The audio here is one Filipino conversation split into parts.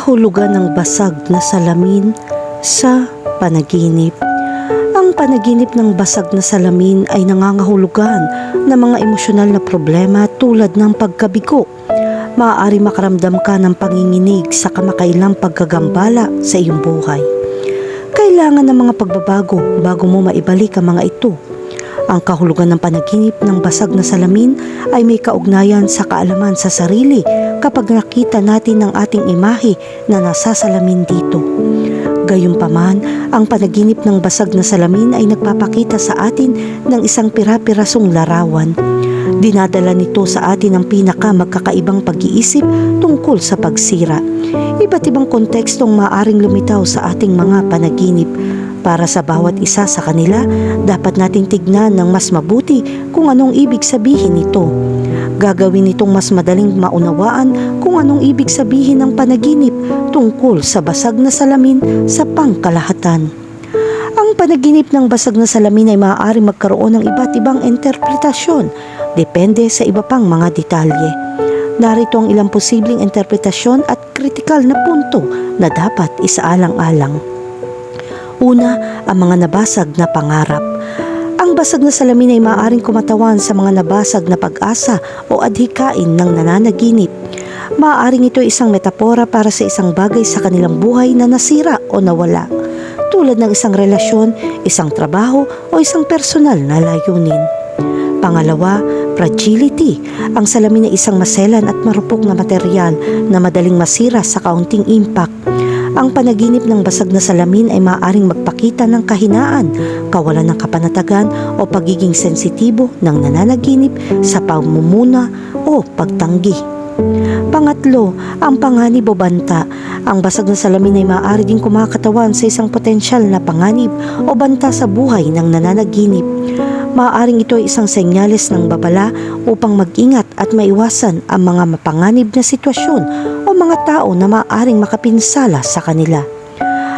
kahulugan ng basag na salamin sa panaginip. Ang panaginip ng basag na salamin ay nangangahulugan ng mga emosyonal na problema tulad ng pagkabigo. Maaari makaramdam ka ng panginginig sa kamakailang pagkagambala sa iyong buhay. Kailangan ng mga pagbabago bago mo maibalik ang mga ito. Ang kahulugan ng panaginip ng basag na salamin ay may kaugnayan sa kaalaman sa sarili kapag nakita natin ang ating imahe na nasasalamin dito. Gayunpaman, ang panaginip ng basag na salamin ay nagpapakita sa atin ng isang pira-pirasong larawan. Dinadala nito sa atin ang pinaka magkakaibang pag-iisip tungkol sa pagsira. Iba't ibang kontekstong maaring lumitaw sa ating mga panaginip. Para sa bawat isa sa kanila, dapat nating tignan ng mas mabuti kung anong ibig sabihin nito. Gagawin nitong mas madaling maunawaan kung anong ibig sabihin ng panaginip tungkol sa basag na salamin sa pangkalahatan. Ang panaginip ng basag na salamin ay maaari magkaroon ng iba't ibang interpretasyon, depende sa iba pang mga detalye. Narito ang ilang posibleng interpretasyon at kritikal na punto na dapat isaalang-alang. Una, ang mga nabasag na pangarap. Ang basag na salamin ay maaaring kumatawan sa mga nabasag na pag-asa o adhikain ng nananaginip. Maaaring ito ay isang metapora para sa isang bagay sa kanilang buhay na nasira o nawala, tulad ng isang relasyon, isang trabaho o isang personal na layunin. Pangalawa, fragility. Ang salamin ay isang maselan at marupok na material na madaling masira sa kaunting impact. Ang panaginip ng basag na salamin ay maaaring magpakita ng kahinaan, kawalan ng kapanatagan o pagiging sensitibo ng nananaginip sa pamumuna o pagtanggi. Pangatlo, ang panganib o banta. Ang basag na salamin ay maaari din kumakatawan sa isang potensyal na panganib o banta sa buhay ng nananaginip. Maaaring ito ay isang senyales ng babala upang mag-ingat at maiwasan ang mga mapanganib na sitwasyon o mga tao na maaaring makapinsala sa kanila.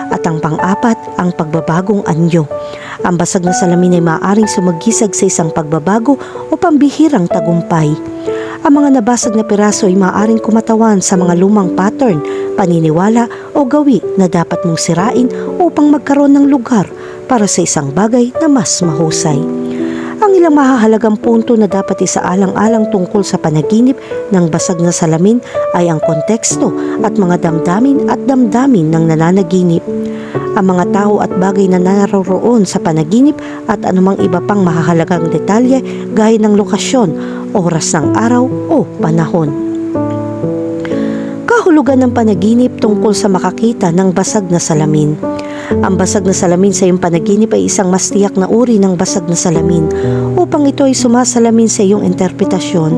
At ang pang-apat, ang pagbabagong anyo. Ang basag na salamin ay maaaring sumagisag sa isang pagbabago o pambihirang tagumpay. Ang mga nabasag na piraso ay maaaring kumatawan sa mga lumang pattern, paniniwala o gawi na dapat mong sirain upang magkaroon ng lugar para sa isang bagay na mas mahusay. Ang ilang mahahalagang punto na dapat isaalang-alang tungkol sa panaginip ng basag na salamin ay ang konteksto at mga damdamin at damdamin ng nananaginip. Ang mga tao at bagay na naroroon sa panaginip at anumang iba pang mahahalagang detalye gaya ng lokasyon, oras ng araw o panahon. Kahulugan ng panaginip tungkol sa makakita ng basag na salamin. Ang basag na salamin sa iyong panaginip ay isang mas tiyak na uri ng basag na salamin upang ito ay sumasalamin sa iyong interpretasyon.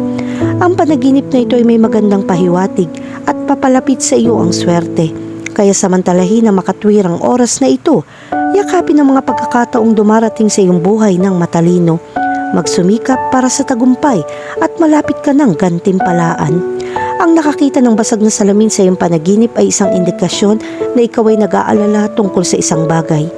Ang panaginip na ito ay may magandang pahiwatig at papalapit sa iyo ang swerte. Kaya samantalahin na makatwirang oras na ito, yakapin ang mga pagkakataong dumarating sa iyong buhay ng matalino. Magsumikap para sa tagumpay at malapit ka ng gantimpalaan. Ang nakakita ng basag na salamin sa iyong panaginip ay isang indikasyon na ikaw ay nag-aalala tungkol sa isang bagay.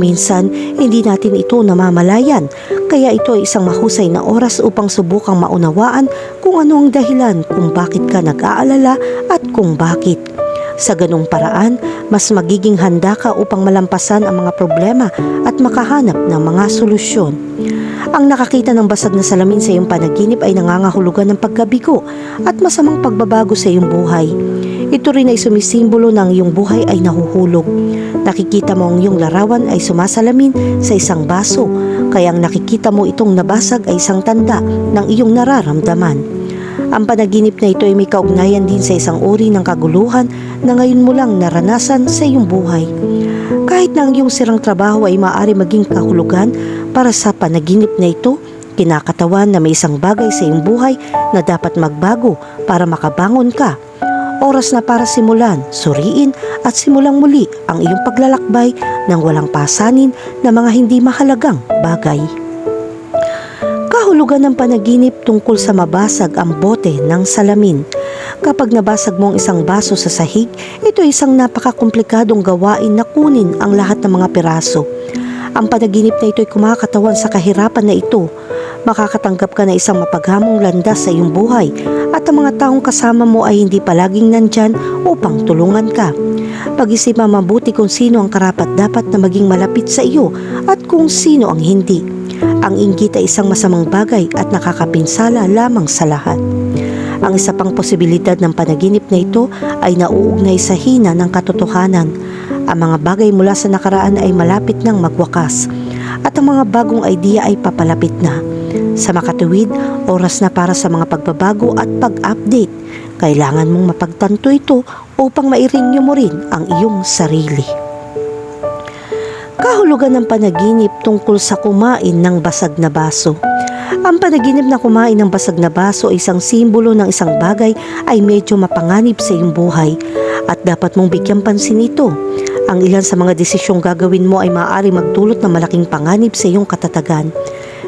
Minsan, hindi natin ito namamalayan, kaya ito ay isang mahusay na oras upang subukang maunawaan kung ano ang dahilan kung bakit ka nag-aalala at kung bakit. Sa ganong paraan, mas magiging handa ka upang malampasan ang mga problema at makahanap ng mga solusyon. Ang nakakita ng basag na salamin sa iyong panaginip ay nangangahulugan ng pagkabigo at masamang pagbabago sa iyong buhay. Ito rin ay sumisimbolo ng iyong buhay ay nahuhulog. Nakikita mo ang iyong larawan ay sumasalamin sa isang baso, kaya ang nakikita mo itong nabasag ay isang tanda ng iyong nararamdaman. Ang panaginip na ito ay may kaugnayan din sa isang uri ng kaguluhan na ngayon mo lang naranasan sa iyong buhay. Kahit na ang iyong sirang trabaho ay maaari maging kahulugan para sa panaginip na ito, kinakatawan na may isang bagay sa iyong buhay na dapat magbago para makabangon ka. Oras na para simulan, suriin at simulang muli ang iyong paglalakbay ng walang pasanin na mga hindi mahalagang bagay. Kahulugan ng panaginip tungkol sa mabasag ang bote ng salamin. Kapag nabasag mo ang isang baso sa sahig, ito ay isang napakakomplikadong gawain na kunin ang lahat ng mga piraso. Ang panaginip na ito ay kumakatawan sa kahirapan na ito. Makakatanggap ka na isang mapaghamong landas sa iyong buhay at ang mga taong kasama mo ay hindi palaging nandyan upang tulungan ka. Pag-isipan mabuti kung sino ang karapat dapat na maging malapit sa iyo at kung sino ang hindi. Ang inggit ay isang masamang bagay at nakakapinsala lamang sa lahat. Ang isa pang posibilidad ng panaginip na ito ay nauugnay sa hina ng katotohanan. Ang mga bagay mula sa nakaraan ay malapit ng magwakas at ang mga bagong idea ay papalapit na. Sa makatuwid, oras na para sa mga pagbabago at pag-update. Kailangan mong mapagtanto ito upang mairinyo mo rin ang iyong sarili. Kahulugan ng panaginip tungkol sa kumain ng basag na baso. Ang panaginip na kumain ng basag na baso ay isang simbolo ng isang bagay ay medyo mapanganib sa iyong buhay at dapat mong bigyan pansin ito. Ang ilan sa mga desisyong gagawin mo ay maaari magdulot ng malaking panganib sa iyong katatagan.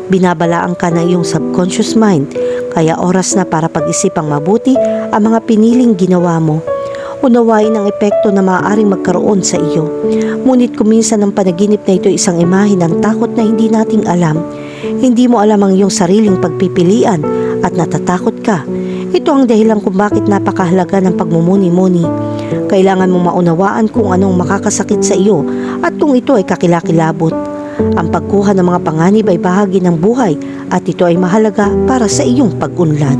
Binabalaan ka ng iyong subconscious mind, kaya oras na para pag-isipang mabuti ang mga piniling ginawa mo. Unawain ang epekto na maaaring magkaroon sa iyo. Ngunit kuminsan ng panaginip na ito isang imahe ng takot na hindi nating alam. Hindi mo alam ang iyong sariling pagpipilian at natatakot ka. Ito ang dahilan kung bakit napakahalaga ng pagmumuni-muni. Kailangan mong maunawaan kung anong makakasakit sa iyo at kung ito ay kakilakilabot. Ang pagkuha ng mga panganib ay bahagi ng buhay at ito ay mahalaga para sa iyong pag-unlad.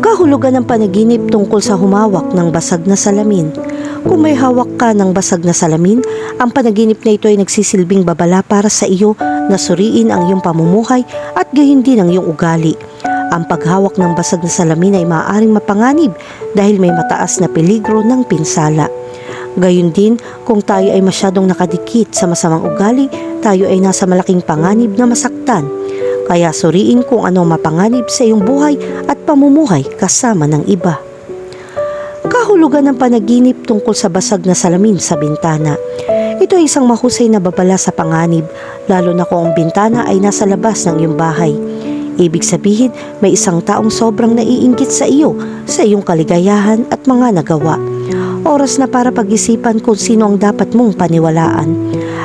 Kahulugan ng panaginip tungkol sa humawak ng basag na salamin. Kung may hawak ka ng basag na salamin, ang panaginip na ito ay nagsisilbing babala para sa iyo na suriin ang iyong pamumuhay at gayon din ang iyong ugali. Ang paghawak ng basag na salamin ay maaaring mapanganib dahil may mataas na peligro ng pinsala. Gayun din, kung tayo ay masyadong nakadikit sa masamang ugali, tayo ay nasa malaking panganib na masaktan. Kaya suriin kung ano mapanganib sa iyong buhay at pamumuhay kasama ng iba. Kahulugan ng panaginip tungkol sa basag na salamin sa bintana. Ito ay isang mahusay na babala sa panganib, lalo na kung ang bintana ay nasa labas ng iyong bahay. Ibig sabihin, may isang taong sobrang naiinggit sa iyo, sa iyong kaligayahan at mga nagawa. Oras na para pag-isipan kung sino ang dapat mong paniwalaan.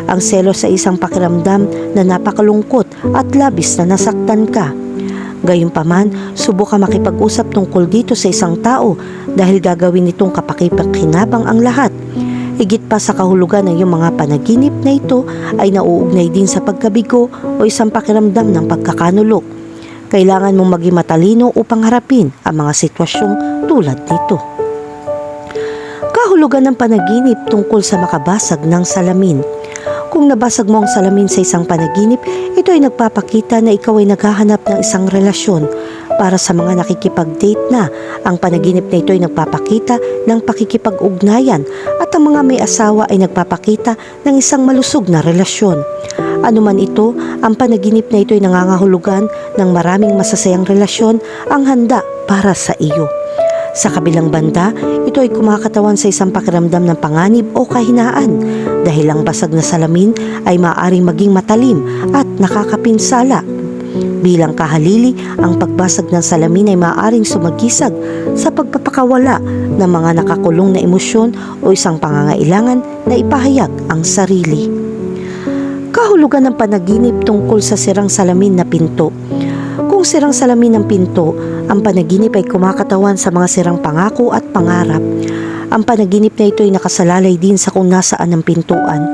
Ang selos sa isang pakiramdam na napakalungkot at labis na nasaktan ka. Gayunpaman, subukan makipag-usap tungkol dito sa isang tao dahil gagawin nitong kapakipakinabang ang lahat. Higit pa sa kahulugan ng iyong mga panaginip na ito ay nauugnay din sa pagkabigo o isang pakiramdam ng pagkakanulok. Kailangan mong maging matalino upang harapin ang mga sitwasyong tulad nito. Kahulugan ng panaginip tungkol sa makabasag ng salamin. Kung nabasag mo ang salamin sa isang panaginip, ito ay nagpapakita na ikaw ay naghahanap ng isang relasyon. Para sa mga nakikipag-date na, ang panaginip na ito ay nagpapakita ng pakikipag-ugnayan at ang mga may asawa ay nagpapakita ng isang malusog na relasyon. Ano man ito, ang panaginip na ito ay nangangahulugan ng maraming masasayang relasyon ang handa para sa iyo. Sa kabilang banda, ito ay kumakatawan sa isang pakiramdam ng panganib o kahinaan dahil ang basag na salamin ay maaaring maging matalim at nakakapinsala. Bilang kahalili, ang pagbasag ng salamin ay maaaring sumagisag sa pagpapakawala ng mga nakakulong na emosyon o isang pangangailangan na ipahayag ang sarili. Kahulugan ng panaginip tungkol sa sirang salamin na pinto. Kung sirang salamin ng pinto, ang panaginip ay kumakatawan sa mga sirang pangako at pangarap. Ang panaginip na ito ay nakasalalay din sa kung nasaan ang pintuan.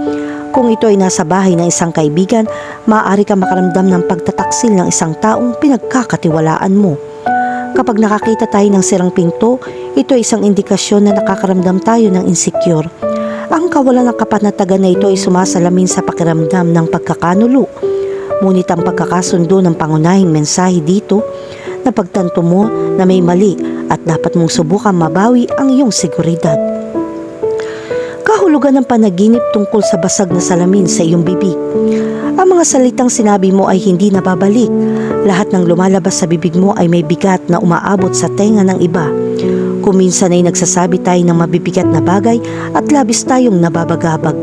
Kung ito ay nasa bahay ng isang kaibigan, maaari ka makaramdam ng pagtataksil ng isang taong pinagkakatiwalaan mo. Kapag nakakita tayo ng sirang pinto, ito ay isang indikasyon na nakakaramdam tayo ng insecure. Ang kawalan ng kapanatagan na ito ay sumasalamin sa pakiramdam ng pagkakanulo. Ngunit ang pagkakasundo ng pangunahing mensahe dito na pagtanto mo na may mali at dapat mong subukan mabawi ang iyong seguridad. Kahulugan ng panaginip tungkol sa basag na salamin sa iyong bibig. Ang mga salitang sinabi mo ay hindi nababalik. Lahat ng lumalabas sa bibig mo ay may bigat na umaabot sa tenga ng iba. Kuminsan ay nagsasabi tayo ng mabibigat na bagay at labis tayong nababagabag.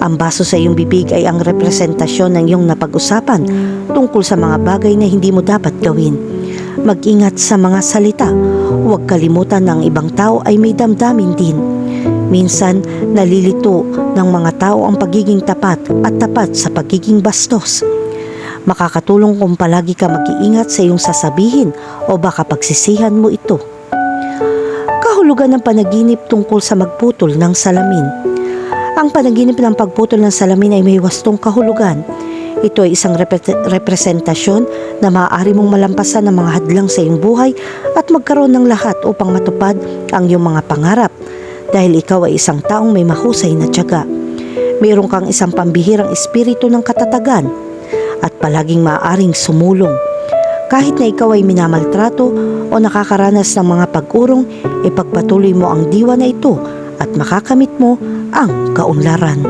Ang baso sa iyong bibig ay ang representasyon ng iyong napag-usapan tungkol sa mga bagay na hindi mo dapat gawin. Mag-ingat sa mga salita. Huwag kalimutan na ang ibang tao ay may damdamin din. Minsan, nalilito ng mga tao ang pagiging tapat at tapat sa pagiging bastos. Makakatulong kung palagi ka mag-iingat sa iyong sasabihin o baka pagsisihan mo ito. Kahulugan ng panaginip tungkol sa magputol ng salamin. Ang panaginip ng pagputol ng salamin ay may wastong kahulugan. Ito ay isang repre- representasyon na maaari mong malampasan ng mga hadlang sa iyong buhay at magkaroon ng lahat upang matupad ang iyong mga pangarap dahil ikaw ay isang taong may mahusay na tiyaga. Mayroon kang isang pambihirang espiritu ng katatagan at palaging maaaring sumulong. Kahit na ikaw ay minamaltrato o nakakaranas ng mga pag-urong, ipagpatuloy mo ang diwa na ito at makakamit mo ang kaunlaran.